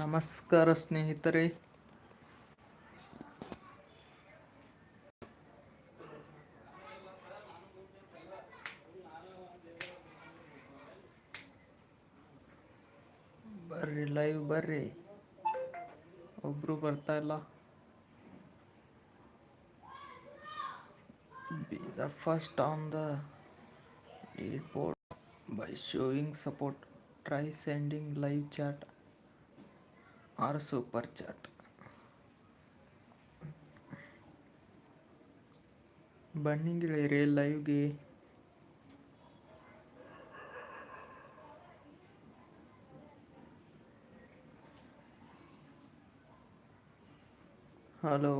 ನಮಸ್ಕಾರ ಸ್ನೇಹಿತರೆ. ಬರ್ರಿ ಲೈವ್ ಬರ್ರಿ. ಒಬ್ರು ಬರ್ತಾ ಇಲ್ಲ. Be the first on the airport by showing support try sending live sending live chat or super chat ಬನ್ನಿ ಗೆಳೆಯರೆ ಲೈವ್ಗೆ ಹಲೋ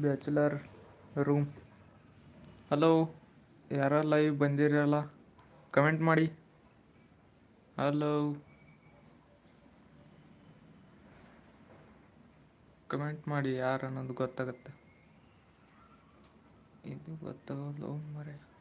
bachelor room. Hello, ಯಾರ ಲೈವ್ ಬಂದಿರಲ್ಲ? ಕಮೆಂಟ್ ಮಾಡಿ. ಹಲೋ. ಕಮೆಂಟ್ ಮಾಡಿ ಯಾರು ಅನ್ನೋದು ಗೊತ್ತಾಗತ್ತೆ. ಇದು ಗೊತ್ತಾಗಲ್ಲ ಮರೆ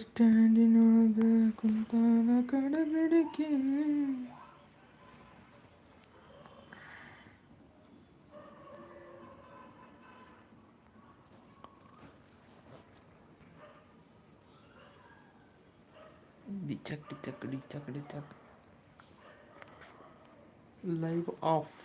ಸ್ಟ್ಯಾಂಡಿನೊಳಗ ಕುಂತಾನ ಕಡಬೆಡಕೆ ಡಿಚಕ್ ಡಿಚಕ್ ಡಿಚಕ್ ಡಿಚಕ್ ಲೈವ್ ಆಫ್